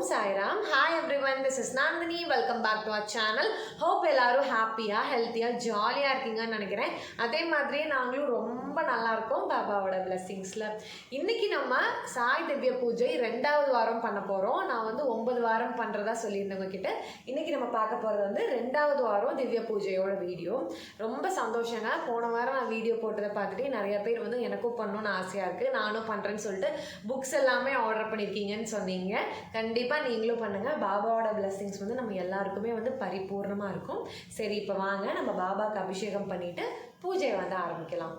Om Sairam. Hi everyone this is Nandini welcome back to our channel hope எல்லாரும் ஹாப்பியாக ஹெல்த்தியாக ஜாலியாக இருக்கீங்கன்னு நினைக்கிறேன். அதே மாதிரியே நாங்களும் ரொம்ப நல்லா நல்லாயிருக்கும் பாபாவோட பிளெஸ்ஸிங்ஸில் இன்றைக்கி நம்ம சாய் திவ்ய பூஜை ரெண்டாவது வாரம் பண்ண போகிறோம் நான் வந்து ஒன்பது வாரம் பண்ணுறதா சொல்லியிருந்தவங்க கிட்ட. இன்றைக்கி நம்ம பார்க்க போகிறது வந்து ரெண்டாவது வாரம் திவ்ய பூஜையோட வீடியோ. ரொம்ப சந்தோஷங்க போன வாரம் நான் வீடியோ போட்டதை பார்த்துட்டு நிறைய பேர் வந்து எனக்கும் பண்ணணும்னு ஆசையாக இருக்குது நானும் பண்ணுறேன்னு சொல்லிட்டு புக்ஸ் எல்லாமே ஆர்டர் பண்ணியிருக்கீங்கன்னு சொன்னீங்க. கண்டிப்பாக நீங்களும் பண்ணுங்கள் பாபாவோட பிளெஸ்ஸிங்ஸ் வந்து நம்ம எல்லாருக்குமே வந்து பரிபூர்ணமாக இருக்கும். சரி இப்போ வாங்க. நம்ம பாபாவுக்கு அபிஷேகம் பண்ணிவிட்டு பூஜையை வந்து ஆரம்பிக்கலாம்.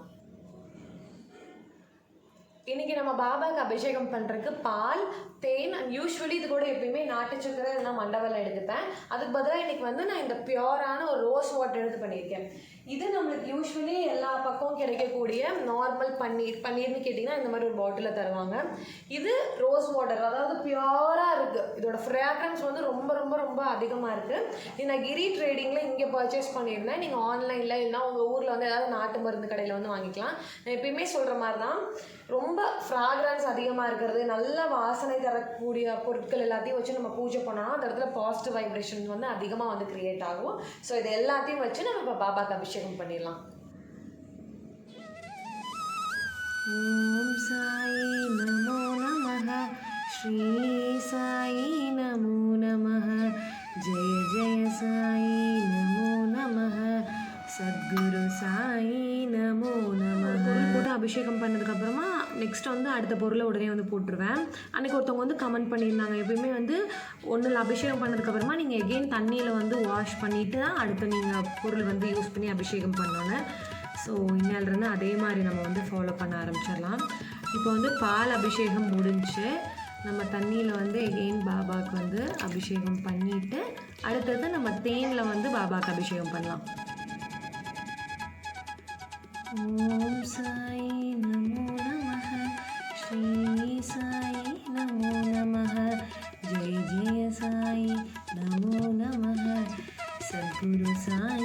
இன்னைக்கு நம்ம பாபாக்கு அபிஷேகம் பண்ணுறதுக்கு பால் தேன் அண்ட் யூஸ்வலி இது கூட எப்பயுமே நாட்டு சக்கரை இல்லைனா மண்டவெல்லாம் எடுத்துப்பேன். அதுக்கு பதிலாக இன்னைக்கு வந்து நான் இந்த பியோரான ஒரு ரோஸ் வாட்டர் எடுத்து பண்ணியிருக்கேன். இது நம்மளுக்கு யூஸ்வலி எல்லா பக்கமும் கிடைக்கக்கூடிய நார்மல் பன்னீர். பன்னீர்னு கேட்டிங்கன்னா இந்த மாதிரி ஒரு பாட்டிலில் தருவாங்க. இது ரோஸ் வாட்டர் அதாவது பியூராக இருக்குது இதோட ஃப்ராக்ரன்ஸ் வந்து ரொம்ப ரொம்ப ரொம்ப அதிகமாக இருக்குது நான் கிரி ட்ரேடிங்கில் இங்கே பர்ச்சேஸ் பண்ணியிருந்தேன். நீங்கள் ஆன்லைனில் இல்லைனா உங்கள் ஊரில் வந்து ஏதாவது நாட்டு மருந்து கடையில் வந்து வாங்கிக்கலாம். நான் எப்பயுமே சொல்கிற மாதிரி தான் ரொம்ப ஃப்ராக்ரன்ஸ் அதிகமாக இருக்கிறது நல்ல வாசனை தரக்கூடிய பொருட்கள் எல்லாத்தையும் வச்சு நம்ம பூஜை பண்ணோம்னா அந்த இடத்துல பாசிட்டிவ் வைப்ரேஷன் வந்து அதிகமாக வந்து கிரியேட் ஆகும். ஸோ இது எல்லாத்தையும் வச்சு நம்ம இப்போ பாபாக்கு அபிஷேகம் அபிஷேகம் பண்ணிடலாம். ஓம் சாயி நமோ நம ஸ்ரீ சாயி நமோ நம ஜெய ஜெய சாயி நமோ நம சத்குரு சாயி அபிஷேகம் பண்ணதுக்கப்புறமா நெக்ஸ்ட் வந்து அடுத்த பொருளை உடனே வந்து போட்டுருவேன். அன்றைக்கி ஒருத்தவங்க வந்து கமெண்ட் பண்ணியிருந்தாங்க. எப்பயுமே வந்து ஒன்றில் அபிஷேகம் பண்ணதுக்கப்புறமா நீங்கள் எகெயின் தண்ணியில் வந்து வாஷ் பண்ணிவிட்டு தான் அடுத்து நீங்கள் பொருள் வந்து யூஸ் பண்ணி அபிஷேகம் பண்ணுவாங்க ஸோ இன்னிலிருந்து அதே மாதிரி நம்ம வந்து ஃபாலோ பண்ண ஆரம்பிச்சிடலாம். இப்போ வந்து பால் அபிஷேகம் முடிஞ்சு நம்ம தண்ணியில் வந்து எகெயின் பாபாவுக்கு வந்து அபிஷேகம் பண்ணிவிட்டு அடுத்தது நம்ம தேனில் வந்து பாபாவுக்கு அபிஷேகம் பண்ணலாம். ஓம் சாய் நமோ நமः ஸ்ரீ சாய் நமோ நமः ஜெய ஜெய சாய் நமோ நமः சத்குரு சாய்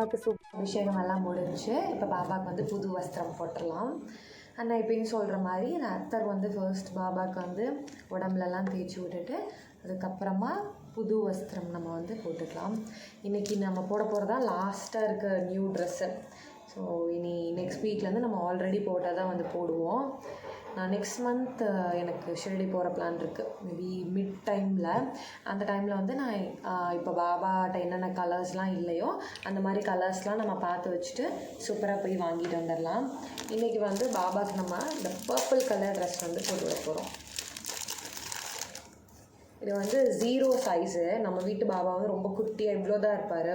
பாபாக்கு சூப் அபிஷேகம் எல்லாம் முடிஞ்சு இப்போ பாபாக்கு வந்து புது வஸ்திரம் போட்டுடலாம். அண்ணா இப்பயும் சொல்கிற மாதிரி நான் அத்தர் வந்து ஃபர்ஸ்ட் பாபாவுக்கு வந்து உடம்புலலாம் தேய்ச்சி விட்டுட்டு அதுக்கப்புறமா புது வஸ்திரம் நம்ம வந்து போட்டுக்கலாம். இன்றைக்கி நம்ம போட போகிறதா லாஸ்ட்டாக இருக்க நியூ ட்ரெஸ்ஸு ஸோ இனி நெக்ஸ்ட் வீக்லேருந்து நம்ம ஆல்ரெடி போட்டால் தான் வந்து போடுவோம். நான் நெக்ஸ்ட் மந்த் எனக்கு ஷிரடி போகிற பிளான் இருக்குது மேபி மிட் டைமில் அந்த டைமில் வந்து நான் இப்போ பாபாட்ட என்னென்ன கலர்ஸ்லாம் இல்லையோ அந்த மாதிரி கலர்ஸ்லாம் நம்ம பார்த்து வச்சுட்டு சூப்பராக போய் வாங்கிட்டு வந்துடலாம் இன்றைக்கி வந்து பாபாக்கு நம்ம இந்த பர்பிள் கலர் ட்ரெஸ் வந்து போட்டு விட போகிறோம் இது வந்து ஜீரோ சைஸு நம்ம வீட்டு பாபா வந்து ரொம்ப குட்டியாக இவ்வளோ தான் இருப்பார்.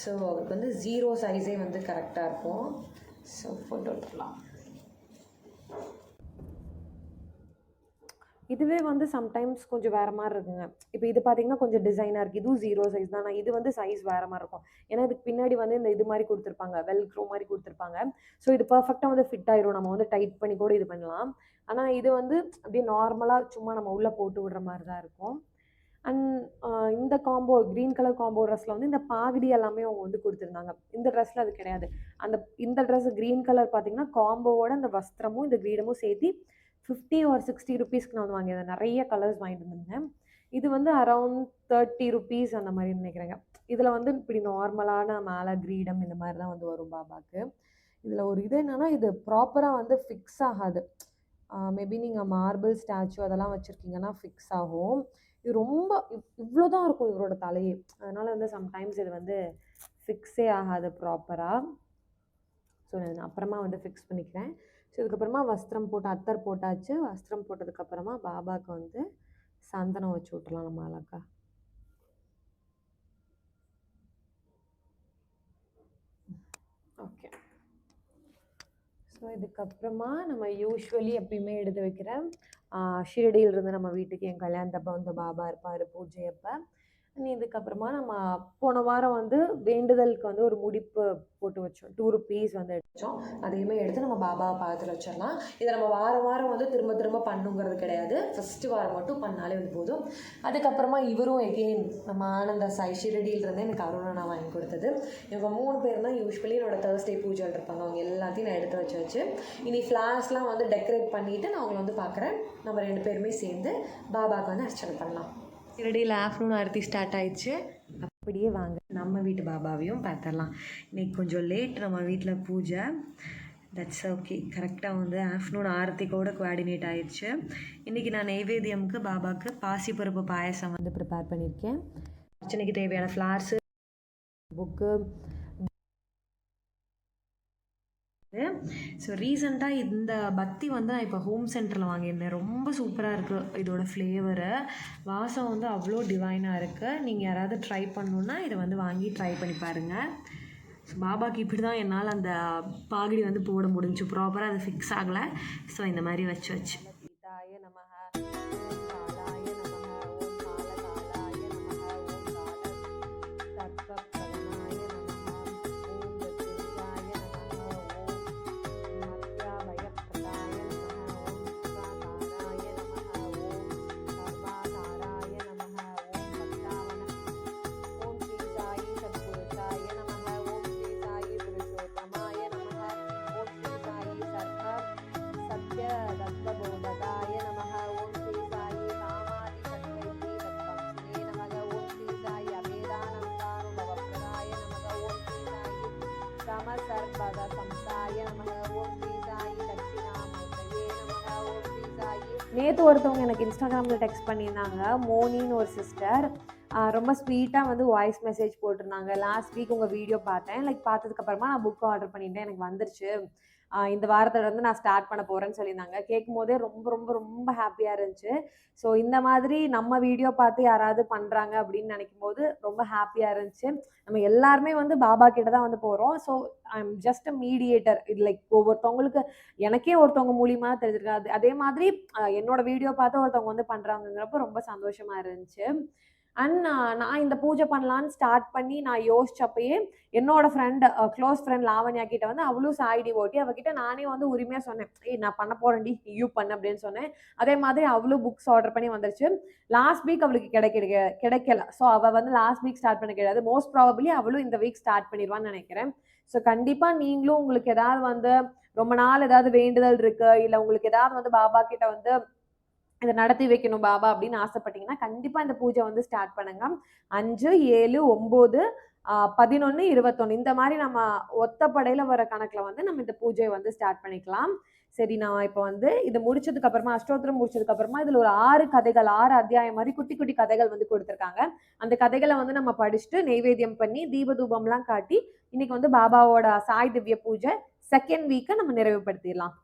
ஸோ அவருக்கு வந்து ஜீரோ சைஸே வந்து கரெக்டாக இருக்கும். ஸோ ஃபோட்டோ எடுத்துக்கலாம் இதுவே வந்து சம்டைம்ஸ் கொஞ்சம் வேறு மாதிரி இருக்குங்க. இப்போ இது பார்த்தீங்கன்னா கொஞ்சம் டிசைனாக இருக்குது இதுவும் ஜீரோ சைஸ் தான். ஆனால் இது வந்து சைஸ் வேறு மாதிரி இருக்கும். ஏன்னா இதுக்கு பின்னாடி வந்து இந்த இது மாதிரி கொடுத்துருப்பாங்க. வெல் க்ரோ மாதிரி கொடுத்துருப்பாங்க. ஸோ இது பர்ஃபெக்டாக வந்து ஃபிட் ஆயிரும். நம்ம வந்து டைட் பண்ணி கூட இது பண்ணலாம். ஆனால் இது வந்து அப்படியே நார்மலாக சும்மா நம்ம உள்ளே போட்டு விடுற மாதிரி தான் இருக்கும். அண்ட் இந்த காம்போ க்ரீன் கலர் காம்போ ட்ரெஸ்ஸில் வந்து இந்த பாகடி எல்லாமே அவங்க வந்து கொடுத்துருந்தாங்க. இந்த ட்ரெஸ்ஸில் அது கிடையாது. அந்த இந்த ட்ரெஸ் க்ரீன் கலர் பார்த்தீங்கன்னா காம்போவோட அந்த வஸ்திரமும் இந்த கிரீடமும் சேர்த்து ஃபிஃப்டி ஒரு சிக்ஸ்டி ருபீஸ்க்கு நான் வந்து வாங்கியிருந்தேன். நிறைய கலர்ஸ் வாங்கிட்டு வந்திருந்தேன். இது வந்து அரவுண்ட் தேர்ட்டி ருபீஸ் அந்த மாதிரி நினைக்கிறேங்க. இதில் வந்து இப்படி நார்மலான மேலே கிரீடம் இந்த மாதிரி தான் வந்து வரும் பாபாக்கு. இதில் ஒரு இது என்னென்னா இது ப்ராப்பராக வந்து ஃபிக்ஸ் ஆகாது. மேபி நீங்கள் மார்பிள் ஸ்டாச்சு அதெல்லாம் வச்சுருக்கீங்கன்னா ஃபிக்ஸ் ஆகும். இது ரொம்ப இவ்வளோ தான் இருக்கும் இவரோட தலையே. அதனால் வந்து சம்டைம்ஸ் இது வந்து ஃபிக்ஸே ஆகாது ப்ராப்பராக ஸோ நான் அப்புறமா வந்து ஃபிக்ஸ் பண்ணிக்கிறேன். ஸோ இதுக்கப்புறமா வஸ்திரம் போட்டு அத்தர் போட்டாச்சு. வஸ்திரம் போட்டதுக்கப்புறமா பாபாவுக்கு வந்து சந்தனம் வச்சு விட்றலாம் நம்ம அழகா ஓகே ஸோ இதுக்கப்புறமா நம்ம யூஸ்வலி எப்பயுமே எடுத்து வைக்கிற ஷிரடியில் இருந்து நம்ம வீட்டுக்கு என் கல்யாணத்தப்போ வந்து பாபா இருப்பார் பூஜை அப்போ நீ இதுக்கப்புறமா நம்ம போன வாரம் வந்து வேண்டுதலுக்கு வந்து ஒரு முடிப்பு போட்டு வச்சோம். டூ ருபீஸ் வந்து எடுத்தோம். அதையுமே எடுத்து நம்ம பாபாவை பார்த்துட்டு வச்சிடலாம். இதை நம்ம வாரம் வாரம் வந்து திரும்ப திரும்ப பண்ணுங்கிறது கிடையாது. ஃபஸ்ட்டு வாரம் மட்டும் பண்ணாலே வந்து போதும். அதுக்கப்புறமா இவரும் எகெயின் நம்ம ஆனந்த சாய் ஷிரடியிலிருந்து எனக்கு அருணா நான் வாங்கி கொடுத்தது. இவங்க மூணு பேர் தான் யூஸ்வலி என்னோட தேர்ஸ்டே பூஜையில் இருப்பாங்க. அவங்க எல்லாத்தையும் நான் எடுத்து வச்சு வச்சு இனி ஃப்ளாஷ்லாம் வந்து டெக்கரேட் பண்ணிவிட்டு நான் அவங்கள வந்து பார்க்குறேன். நம்ம ரெண்டு பேருமே சேர்ந்து பாபாவுக்கு வந்து அர்ச்சனை பண்ணலாம். ஷிரடியில் ஆஃப்டர்நூன் ஆரத்தி ஸ்டார்ட் ஆயிடுச்சு. அப்படியே வாங்க. நம்ம வீட்டு பாபாவையும் பார்த்துடலாம். இன்னைக்கு கொஞ்சம் லேட் நம்ம வீட்டில் பூஜை. தட்ஸ் ஓகே கரெக்டாக வந்து ஆஃப்டர்நூன் ஆரத்தி கூட கோஆர்டினேட் ஆயிடுச்சு. இன்றைக்கி நான் நெய்வேத்தியமுக்கு பாபாவுக்கு பாசிப்பருப்பு பாயசம் வந்து ப்ரிப்பேர் பண்ணியிருக்கேன். அர்ச்சனைக்கு தேவையான ஃப்ளார்ஸு புக்கு ஸோ ரீசெண்டாக இந்த பக்தி வந்து நான் இப்போ ஹோம் சென்டரில் வாங்கியிருந்தேன். ரொம்ப சூப்பராக இருக்குது இதோட ஃப்ளேவரு வாசம் வந்து அவ்வளோ டிவைனாக இருக்குது நீங்கள் யாராவது ட்ரை பண்ணணுன்னா இதை வந்து வாங்கி ட்ரை பண்ணி பாருங்கள் ஸோ பாபாக்கு இப்படி தான் என்னால் அந்த பாகடி வந்து போட முடிஞ்சு. ப்ராப்பராக அது ஃபிக்ஸ் ஆகலை. ஸோ இந்த மாதிரி வச்சு வச்சு. நேற்று ஒருத்தவங்க எனக்கு இன்ஸ்டாகிராமில் டெக்ஸ்ட் பண்ணியிருந்தாங்க மோனின்னு ஒரு சிஸ்டர் ரொம்ப ஸ்வீட்டாக வந்து வாய்ஸ் மெசேஜ் போட்டிருந்தாங்க. லாஸ்ட் வீக் உங்கள் வீடியோ பார்த்தேன். லைக் பார்த்ததுக்கப்புறமா நான் புக் ஆர்டர் பண்ணிட்டேன். எனக்கு வந்துருச்சு. இந்த வாரத்துல இருந்து நான் ஸ்டார்ட் பண்ண போறேன்னு சொல்லியிருந்தாங்க. கேட்கும் போதே ரொம்ப ரொம்ப ரொம்ப ஹாப்பியா இருந்துச்சு. ஸோ இந்த மாதிரி நம்ம வீடியோ பார்த்து யாராவது பண்றாங்க அப்படின்னு நினைக்கும் போது ரொம்ப ஹாப்பியா இருந்துச்சு. நம்ம எல்லாருமே வந்து பாபா கிட்ட தான் வந்து போறோம். So I am just a mediator இது லைக் ஒவ்வொருத்தவங்களுக்கு எனக்கே ஒருத்தவங்க மூலியமா தெரிஞ்சிருக்காது. அது அதே மாதிரி என்னோட வீடியோ பார்த்து ஒருத்தவங்க வந்து பண்றாங்கங்கிறப்ப ரொம்ப சந்தோஷமா இருந்துச்சு. அண்ட் நான் இந்த பூஜை பண்ணலான்னு ஸ்டார்ட் பண்ணி நான் யோசிச்சப்பயே என்னோட ஃப்ரெண்ட் க்ளோஸ் ஃப்ரெண்ட் லாவண்யா கிட்ட வந்து அவளும் சாய்டி ஓட்டி அவகிட்ட நானே வந்து உரிமையாக சொன்னேன். ஏய் நான் பண்ண போறேன்டி யூ பண்ண அப்படின்னு சொன்னேன். அதே மாதிரி அவளும் புக்ஸ் ஆர்டர் பண்ணி வந்துருச்சு. லாஸ்ட் வீக் அவளுக்கு கிடைக்க கிடைக்கல. ஸோ அவள் வந்து லாஸ்ட் வீக் ஸ்டார்ட் பண்ண கிடையாது. மோஸ்ட் ப்ராபப்ளி அவளும் இந்த வீக் ஸ்டார்ட் பண்ணிடுவான்னு நினைக்கிறேன். ஸோ கண்டிப்பாக நீங்களும் உங்களுக்கு ஏதாவது வந்து ரொம்ப நாள் ஏதாவது வேண்டுதல் இருக்கு இல்லை உங்களுக்கு ஏதாவது வந்து பாபா கிட்ட வந்து இதை நடத்தி வைக்கணும் பாபா அப்படின்னு ஆசைப்பட்டீங்கன்னா கண்டிப்பாக இந்த பூஜை வந்து ஸ்டார்ட் பண்ணுங்க. அஞ்சு ஏழு ஒம்பது பதினொன்று இருபத்தொன்று இந்த மாதிரி நம்ம ஒத்தப்படையில் வர கணக்கில் வந்து நம்ம இந்த பூஜையை வந்து ஸ்டார்ட் பண்ணிக்கலாம். சரி நான் இப்போ வந்து இது முடிச்சதுக்கு அப்புறமா அஷ்டோத்திரம் முடிச்சதுக்கு அப்புறமா இதில் ஒரு ஆறு கதைகள் ஆறு அத்தியாயம் மாதிரி குட்டி குட்டி கதைகள் வந்து கொடுத்துருக்காங்க. அந்த கதைகளை வந்து நம்ம படிச்சுட்டு நெய்வேத்தியம் பண்ணி தீபதூபம்லாம் காட்டி இன்னைக்கு வந்து பாபாவோட சாய் திவ்ய பூஜை செகண்ட் வீக்கை நம்ம நிறைவுபடுத்திடலாம்.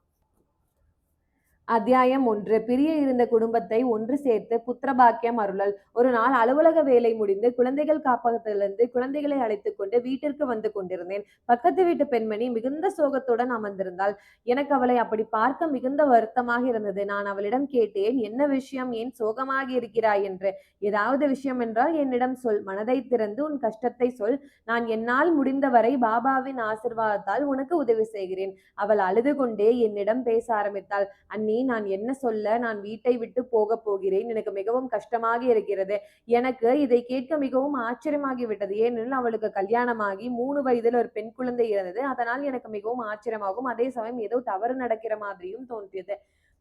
அத்தியாயம் ஒன்று. பிரிய இருந்த குடும்பத்தை ஒன்று சேர்த்து புத்திரபாக்கியம் அருளல். ஒரு நாள் அலுவலக வேலை முடிந்து குழந்தைகள் காப்பகத்திலிருந்து குழந்தைகளை அழைத்துக் கொண்டு வீட்டிற்கு வந்து கொண்டிருந்தேன். பக்கத்து வீட்டு பெண்மணி மிகுந்த சோகத்துடன் அமர்ந்திருந்தாள். எனக்கு அவளை அப்படி பார்க்க மிகுந்த வருத்தமாக இருந்தது. நான் அவளிடம் கேட்டேன் என்ன விஷயம்? ஏன் சோகமாக இருக்கிறாய்? என்று. ஏதாவது விஷயம் என்றால் என்னிடம் சொல். மனதை திறந்து உன் கஷ்டத்தை சொல். நான் என்னால் முடிந்தவரை பாபாவின் ஆசிர்வாதத்தால் உனக்கு உதவி செய்கிறேன். அவள் அழுது கொண்டே என்னிடம் பேச ஆரம்பித்தாள். அண்ணி நான் என்ன சொல்ல நான் வீட்டை விட்டு போக போகிறேன். எனக்கு மிகவும் கஷ்டமாக இருக்கிறது. எனக்கு இதை கேட்க மிகவும் ஆச்சரியமாகி விட்டது. ஏனெனில் அவளுக்கு கல்யாணமாகி மூணு வயதில் ஒரு பெண் குழந்தை இருந்தது. அதனால் எனக்கு மிகவும் ஆச்சரியமாகும். அதே சமயம் ஏதோ தவறு நடக்கிற மாதிரியும் தோன்றியது.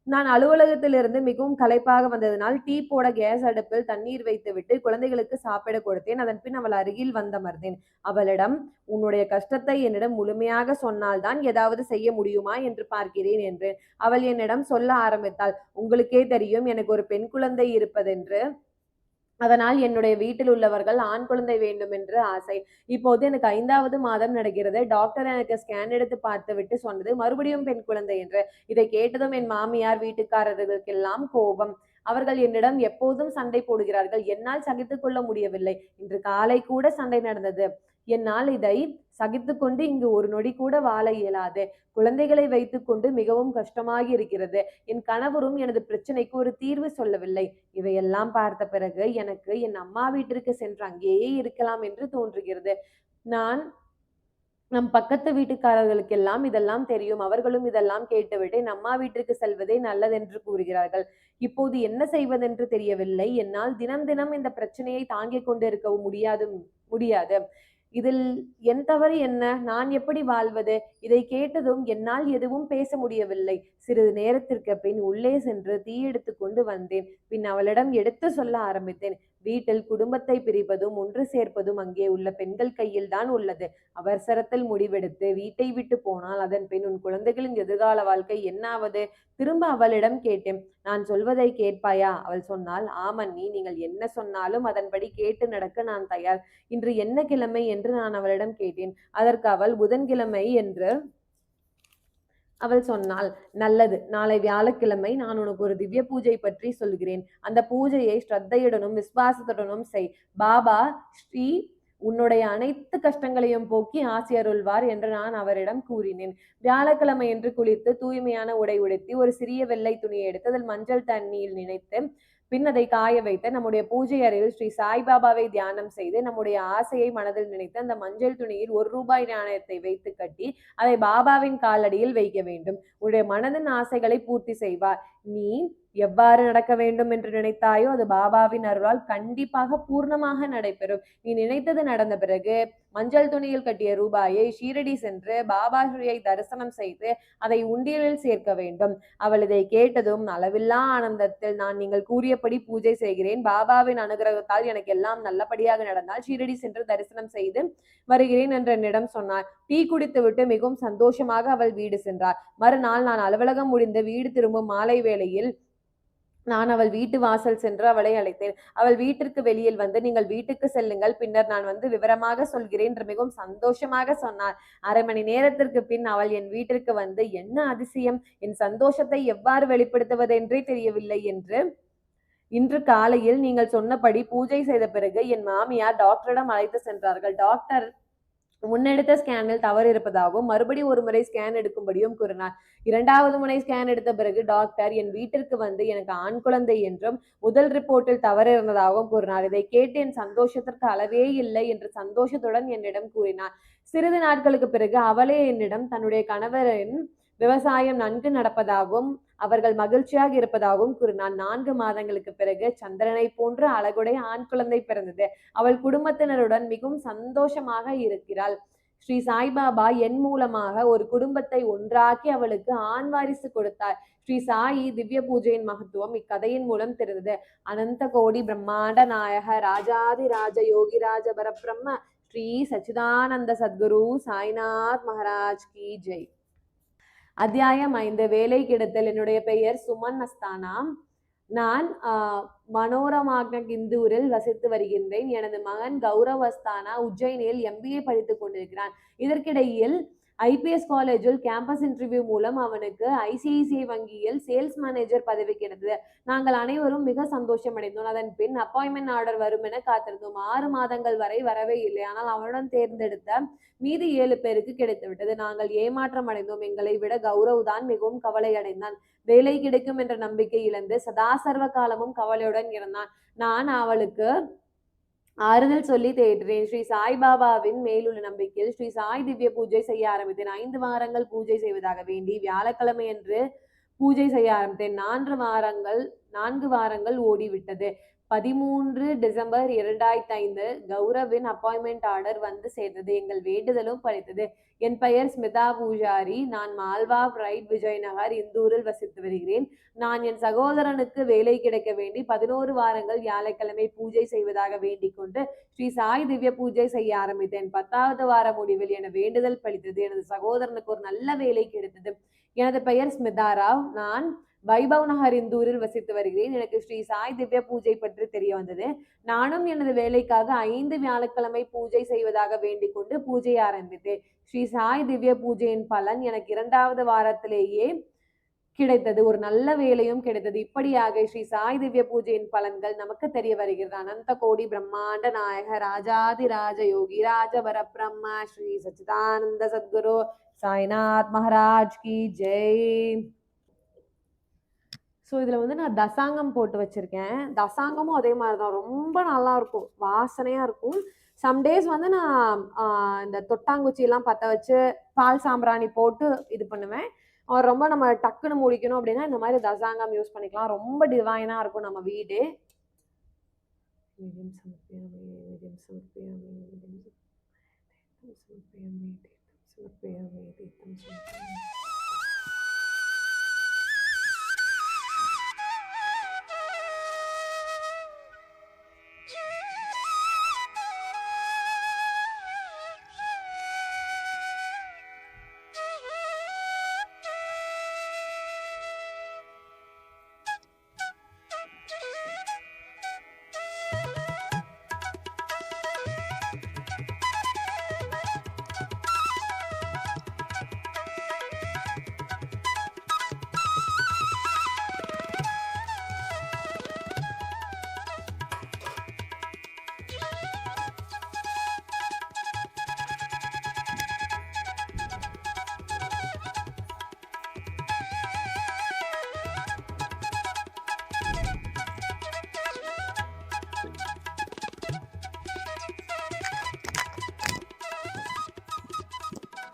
நான் அலுவலகத்திலிருந்து மிகவும் களைப்பாக வந்ததினால் டீ போட கேஸ் அடுப்பில் தண்ணீர் வைத்துவிட்டு குழந்தைகளுக்கு சாப்பிட கொடுத்தேன். அதன் பின் அவள் அருகில் வந்தமர்ந்தேன் அவளிடம் உன்னுடைய கஷ்டத்தை என்னிடம் முழுமையாக சொன்னால்தான் ஏதாவது செய்ய முடியுமா என்று பார்க்கிறேன் என்று அவள் என்னிடம் சொல்ல ஆரம்பித்தாள். உங்களுக்கே தெரியும் எனக்கு ஒரு பெண் குழந்தை இருப்பதென்று அதனால் என்னுடைய வீட்டில் உள்ளவர்கள் ஆண் குழந்தை வேண்டும் என்று ஆசை. இப்போது எனக்கு ஐந்தாவது மாதம் நடக்கிறது. டாக்டர் எனக்கு ஸ்கேன் எடுத்து பார்த்துவிட்டு சொன்னது மறுபடியும் பெண் குழந்தை என்று. இதை கேட்டதும் என் மாமியார் வீட்டுக்காரர்களுக்கெல்லாம் கோபம். அவர்கள் என்னிடம் எப்போதும் சண்டை போடுகிறார்கள். என்னால் சகித்து கொள்ள முடியவில்லை. இன்று காலை கூட சண்டை நடந்தது. என்னால் இதை சகித்துக்கொண்டு இங்கு ஒரு நொடி கூட வாழ இயலாது. குழந்தைகளை வைத்துக்கொண்டு மிகவும் கஷ்டமாகி இருக்கிறது. என் கணவரும் எனது பிரச்சனைக்கு ஒரு தீர்வு சொல்லவில்லை. இவையெல்லாம் பார்த்த பிறகு எனக்கு என் அம்மா வீட்டிற்கு சென்று அங்கேயே இருக்கலாம் என்று தோன்றுகிறது. நான் நம் பக்கத்து வீட்டுக்காரர்களுக்கெல்லாம் இதெல்லாம் தெரியும். அவர்களும் இதெல்லாம் கேட்டுவிட்டு நம்மா வீட்டிற்கு செல்வதே நல்லதென்று கூறுகிறார்கள். இப்போது என்ன செய்வதென்று தெரியவில்லை. என்னால் தினம் தினம் இந்த பிரச்சனையை தாங்கிக் கொண்டு இருக்கவும் முடியாது முடியாது. இதில் என் தவறு என்ன? நான் எப்படி வாழ்வது? இதை கேட்டதும் என்னால் எதுவும் பேச முடியவில்லை. சிறிது நேரத்திற்கு பின் உள்ளே சென்று தீ எடுத்து கொண்டு வந்தேன். பின் அவளிடம் எடுத்து சொல்ல ஆரம்பித்தேன். வீட்டில் குடும்பத்தை பிரிப்பதும் ஒன்று சேர்ப்பதும் அங்கே உள்ள பெண்கள் கையில் தான் உள்ளது. அவசரத்தில் முடிவெடுத்து வீட்டை விட்டு போனால் அதன் பின் உன் குழந்தைகளின் எதிர்கால வாழ்க்கை என்னாவது? திரும்ப அவளிடம் கேட்டேன். நான் சொல்வதை கேட்பாயா? அவள் சொன்னால் ஆமன்னி நீங்கள் என்ன சொன்னாலும் அதன்படி கேட்டு நடக்க நான் தயார். இன்று என்ன கிழமை? என்று நான் அவளிடம் கேட்டேன். அதற்கு அவள் புதன்கிழமை என்று அவள் சொன்னாள் நல்லது நாளை வியாழக்கிழமை நான் உனக்கு ஒரு திவ்ய பூஜை பற்றி சொல்கிறேன். அந்த பூஜையை ஸ்ரத்தையுடனும் விசுவாசத்துடனும் செய். பாபா ஸ்ரீ உன்னுடைய அனைத்து கஷ்டங்களையும் போக்கி ஆசி அருள்வார் என்று நான் அவரிடம் கூறினேன். வியாழக்கிழமை என்று குளித்து தூய்மையான உடை உடுத்தி ஒரு சிறிய வெள்ளை துணியை எடுத்து அதில் மஞ்சள் தண்ணியில் நினைத்து பின் அதை காய வைத்து நம்முடைய பூஜை அறையில் ஸ்ரீ சாய்பாபாவை தியானம் செய்து நம்முடைய ஆசையை மனதில் நினைத்து அந்த மஞ்சள் துணியில் ஒரு ரூபாய் நாணயத்தை வைத்து கட்டி அதை பாபாவின் காலடியில் வைக்க வேண்டும். உடைய மனதின் ஆசைகளை பூர்த்தி செய்வார். நீ எவ்வாறு நடக்க வேண்டும் என்று நினைத்தாயோ அது பாபாவின் அருளால் கண்டிப்பாக பூர்ணமாக நடைபெறும். நீ நினைத்தது நடந்த பிறகு மஞ்சள் துணியில் கட்டிய ரூபாயை ஷீரடி சென்று பாபா தரிசனம் செய்து அதை உண்டியலில் சேர்க்க வேண்டும். அவள் இதை கேட்டதும் அளவில்லா ஆனந்தத்தில் நான் நீங்கள் கூறியபடி பூஜை செய்கிறேன். பாபாவின் அனுகிரகத்தால் எனக்கு எல்லாம் நல்லபடியாக நடந்தால் ஷீரடி சென்று தரிசனம் செய்து வருகிறேன் என்று என்னிடம் சொன்னார் டீ குடித்துவிட்டு மிகவும் சந்தோஷமாக அவள் வீடு சென்றார் மறுநாள் நான் அலுவலகம் முடிந்து வீடு திரும்பும் மாலை வேளையில் நான் அவள் வீட்டு வாசல் சென்று அவளை அழைத்தேன். அவள் வீட்டிற்கு வெளியில் வந்து நீங்கள் வீட்டுக்கு செல்லுங்கள். பின்னர் நான் வந்து விவரமாக சொல்கிறேன் என்று மிகவும் சந்தோஷமாக சொன்னார் அரை மணி நேரத்திற்கு பின் அவள் என் வீட்டிற்கு வந்து என்ன அதிசயம்? என் சந்தோஷத்தை எவ்வாறு வெளிப்படுத்துவதென்றே தெரியவில்லை என்று இன்று காலையில் நீங்கள் சொன்னபடி பூஜை செய்த பிறகு என் மாமியார் டாக்டரிடம் அழைத்து சென்றார்கள். டாக்டர் முன்னெடுத்த ஸ்கேனில் தவறு இருப்பதாகவும் மறுபடி ஒரு முறை ஸ்கேன் எடுக்கும்படியும் கூறினார். இரண்டாவது முறை ஸ்கேன் எடுத்த பிறகு டாக்டர் என் வீட்டிற்கு வந்து எனக்கு ஆண் குழந்தை என்றும் முதல் ரிப்போர்ட்டில் தவறு இருந்ததாகவும் கூறினார். இதை கேட்டு என் சந்தோஷத்திற்கு அளவே இல்லை என்று சந்தோஷத்துடன் என்னிடம் கூறினார். சிறிது நாட்களுக்கு பிறகு அவளே என்னிடம் தன்னுடைய கணவரின் விவசாயம் நன்கு நடப்பதாகவும் அவர்கள் மகிழ்ச்சியாக இருப்பதாகவும் கூறினான். நான்கு மாதங்களுக்கு பிறகு சந்திரனை போன்ற அழகுடைய ஆண் குழந்தை பிறந்தது. அவள் குடும்பத்தினருடன் மிகவும் சந்தோஷமாக இருக்கிறாள். ஸ்ரீ சாய்பாபா என் மூலமாக ஒரு குடும்பத்தை ஒன்றாக்கி அவளுக்கு ஆண் வாரிசு கொடுத்தார். ஸ்ரீ சாயி திவ்ய பூஜையின் மகத்துவம் இக்கதையின் மூலம் தெரிந்தது. அனந்த கோடி பிரம்மாண்ட நாயக ராஜாதி ராஜ யோகிராஜ பரபிரம்ம ஸ்ரீ சச்சிதானந்த சத்குரு சாய்நாத் மகாராஜ் கி. ஜெய். அத்தியாயம் ஐந்து வேலை கிடைத்தல். என்னுடைய பெயர் சுமன் அஸ்தானா. நான் மனோரமாக இந்தூரில் வசித்து வருகின்றேன். எனது மகன் கௌரவ் அஸ்தானா உஜ்ஜயினியில் எம்பிஏ படித்துக் கொண்டிருக்கிறான். இதற்கிடையில் ஐபிஎஸ் காலேஜில் கேம்பஸ் இன்டர்வியூ மூலம் அவனுக்கு ஐசிஐசிஐ வங்கியில் சேல்ஸ் மேனேஜர் பதவி கிடைத்தது. நாங்கள் அனைவரும் மிக சந்தோஷம் அடைந்தோம் அதன் பின் அப்பாயின்மெண்ட் ஆர்டர் வரும் என காத்திருந்தோம். ஆறு மாதங்கள் வரை வரவே இல்லை. ஆனால் அவனுடன் தேர்ந்தெடுத்த மீதி ஏழு பேருக்கு கிடைத்துவிட்டது நாங்கள் ஏமாற்றம் அடைந்தோம். எங்களை விட கௌரவ் தான் மிகவும் கவலை அடைந்தான். வேலை கிடைக்கும் என்ற நம்பிக்கை இழந்து சதாசர்வ காலமும் கவலையுடன் இருந்தான். நான் அவளுக்கு ஆறுதல் சொல்லி தேடுறேன். ஸ்ரீ சாய்பாபாவின் மேலுள்ள நம்பிக்கையில் ஸ்ரீ சாய் திவ்ய பூஜை செய்ய ஆரம்பித்தேன். ஐந்து வாரங்கள் பூஜை செய்வதாக வேண்டி வியாழக்கிழமை அன்று பூஜை செய்ய ஆரம்பித்தேன். நான்கு வாரங்கள் நான்கு வாரங்கள் ஓடிவிட்டது. பதிமூன்று டிசம்பர் இரண்டாயிரத்தி ஐந்து கௌரவின் அப்பாயின்மெண்ட் ஆர்டர் வந்து சேர்ந்தது. எங்கள் வேண்டுதலும் படித்தது என் பெயர் ஸ்மிதா பூஜாரி. நான் மால்வா பிரைட் விஜயநகர் இந்தூரில் வசித்து வருகிறேன். நான் என் சகோதரனுக்கு வேலை கிடைக்க வேண்டி பதினோரு வாரங்கள் வியாழக்கிழமை பூஜை செய்வதாக வேண்டிக் கொண்டு ஸ்ரீ சாய் திவ்ய பூஜை செய்ய ஆரம்பித்தேன். பத்தாவது வார முடிவில் என வேண்டுதல் பழித்தது எனது சகோதரனுக்கு ஒரு நல்ல வேலை கிடைத்தது. எனது பெயர் ஸ்மிதா ராவ் நான் வைபவ் நகர் இந்தூரில் வசித்து வருகிறேன். எனக்கு ஸ்ரீ சாய் திவ்ய பூஜை பற்றி தெரிய வந்தது. நானும் எனது வேலைக்காக ஐந்து வியாழக்கிழமை பூஜை செய்வதாக வேண்டிக் கொண்டு பூஜை ஆரம்பித்தேன். ஸ்ரீ சாய் திவ்ய பூஜையின் பலன் எனக்கு இரண்டாவது வாரத்திலேயே கிடைத்தது. ஒரு நல்ல வேலையும் கிடைத்தது. இப்படியாக ஸ்ரீ சாய் திவ்ய பூஜையின் பலன்கள் நமக்கு தெரிய வருகிறது. அனந்த கோடி பிரம்மாண்ட நாயக ராஜாதி ராஜ யோகி ராஜ பரபிரம்மா ஸ்ரீ சச்சிதானந்த சத்குரு சாய்நாத் மகாராஜ் கி ஜெய். ஸோ இதில் வந்து நான் தசாங்கம் போட்டு வச்சுருக்கேன். தசாங்கமும் அதே மாதிரி தான் ரொம்ப நல்லா இருக்கும். வாசனையாக இருக்கும் சம்டேஸ் வந்து நான் இந்த தொட்டாங்குச்சியெல்லாம் பற்ற வச்சு பால் சாம்பிராணி போட்டு இது பண்ணுவேன். அவர் ரொம்ப நம்ம டக்குன்னு முடிக்கணும் அப்படின்னா இந்த மாதிரி தசாங்கம் யூஸ் பண்ணிக்கலாம். ரொம்ப டிவைனாக இருக்கும் நம்ம வீடு. சமர்ப்பியாமே சமர்ப்பயாமி,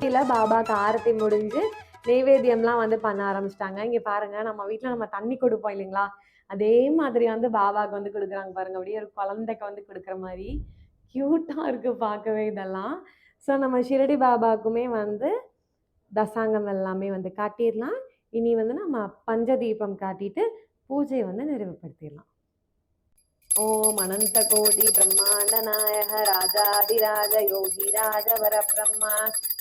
இல்ல பாபாக்கு ஆரத்தி முடிஞ்சு நெய்வேத்தியம்லாம் வந்து பண்ண ஆரம்பிச்சிட்டாங்க. இங்கே பாருங்கள் நம்ம வீட்டில் நம்ம தண்ணி கொடுப்போம் இல்லைங்களா? அதே மாதிரி வந்து பாபாவுக்கு வந்து கொடுக்குறாங்க பாருங்க. அப்படியே ஒரு குழந்தைக்கு வந்து கொடுக்குற மாதிரி க்யூட்டாக இருக்கு பார்க்கவே இதெல்லாம். ஸோ நம்ம ஷிரடி பாபாவுக்குமே வந்து தசாங்கம் எல்லாமே வந்து காட்டிடலாம். இனி வந்து நம்ம பஞ்சதீபம் காட்டிட்டு பூஜையை வந்து நிறைவுபடுத்திடலாம். ஓம் அனந்த கோடி பிரம்மாண்ட நாயக ராஜாதிராஜ யோகி ராஜவர பிரம்மா.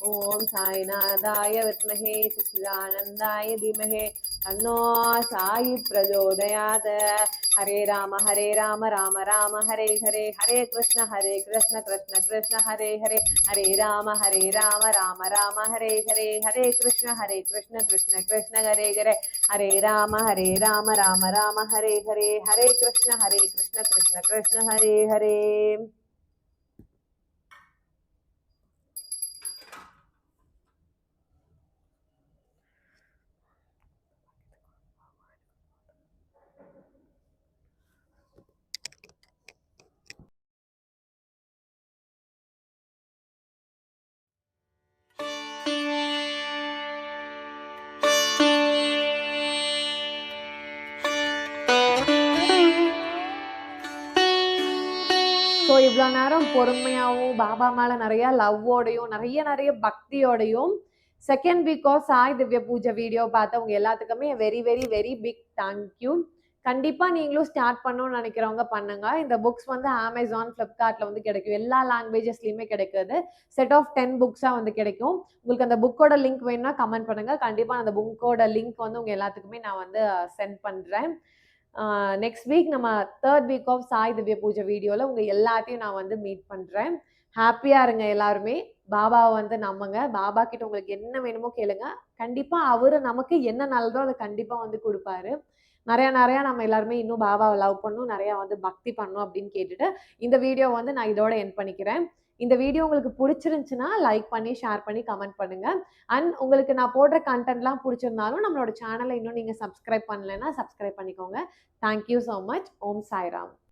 ஓம் சாய்நாதாய வித்மகே சச்சிதானந்தாய தீமஹே தன்னோ சாயி பிரஜோதயாத. ஹரே ராம ஹரே ராம ராம ராம ஹரே ஹரே ஹரே கிருஷ்ண ஹரே கிருஷ்ண கிருஷ்ண கிருஷ்ண ஹரே ஹரே ஹரே ராம ஹரே ராம ராம ராம ஹரே ஹரே ஹரே கிருஷ்ண ஹரே கிருஷ்ண கிருஷ்ண கிருஷ்ண ஹரே ஹரே ஹரே ராம ஹரே ராம ராம ராம ஹரே ஹரே ஹரே கிருஷ்ண ஹரே கிருஷ்ண கிருஷ்ண கிருஷ்ண ஹரே ஹரே. இவ்வளோ நேரம் பொறுமையாகவும் பாபா மேலே நிறைய லவ்வோடையும் நிறைய நிறைய பக்தியோடையும் second week of Sai Divya Pooja video பார்த்தவங்க எல்லாத்துக்குமே very very very big thank you கண்டிப்பாக நீங்களும் ஸ்டார்ட் பண்ணணும்னு நினைக்கிறவங்க பண்ணுங்க. இந்த புக்ஸ் வந்து அமேசான் ஃப்ளிப்கார்ட்டில் வந்து கிடைக்கும். எல்லா லாங்குவேஜஸ்லையுமே கிடைக்குது செட் ஆஃப் டென் புக்ஸாக வந்து கிடைக்கும். உங்களுக்கு அந்த புக்கோட லிங்க் வேணும்னா கமெண்ட் பண்ணுங்க. கண்டிப்பாக அந்த புக்கோட லிங்க் வந்து உங்கள் எல்லாத்துக்குமே நான் வந்து சென்ட் பண்ணுறேன் நெக்ஸ்ட் வீக் நம்ம third week of Sai Divya Pooja வீடியோவில் உங்கள் எல்லாத்தையும் நான் வந்து மீட் பண்ணுறேன் ஹாப்பியாக இருங்க எல்லாருமே. பாபாவை வந்து நம்புங்க. பாபா கிட்ட உங்களுக்கு என்ன வேணுமோ கேளுங்க. கண்டிப்பாக அவர் நமக்கு என்ன நல்லதோ அதை கண்டிப்பாக வந்து கொடுப்பாரு. நிறையா நிறையா நம்ம எல்லாருமே இன்னும் பாபாவை லவ் பண்ணும். நிறையா வந்து பக்தி பண்ணும் அப்படின்னு கேட்டுட்டு இந்த வீடியோ வந்து நான் இதோட என் பண்ணிக்கிறேன். இந்த வீடியோ உங்களுக்கு பிடிச்சிருந்துச்சுன்னா லைக் பண்ணி ஷேர் பண்ணி கமெண்ட் பண்ணுங்க. அண்ட் உங்களுக்கு நான் போடுற கண்டென்ட்லாம் பிடிச்சிருந்தாலும் நம்மளோட சேனலை இன்னும் நீங்கள் சப்ஸ்கிரைப் பண்ணலைன்னா சப்ஸ்கிரைப் பண்ணிக்கோங்க. தேங்க்யூ ஸோ மச் ஓம் சாய்ராம்.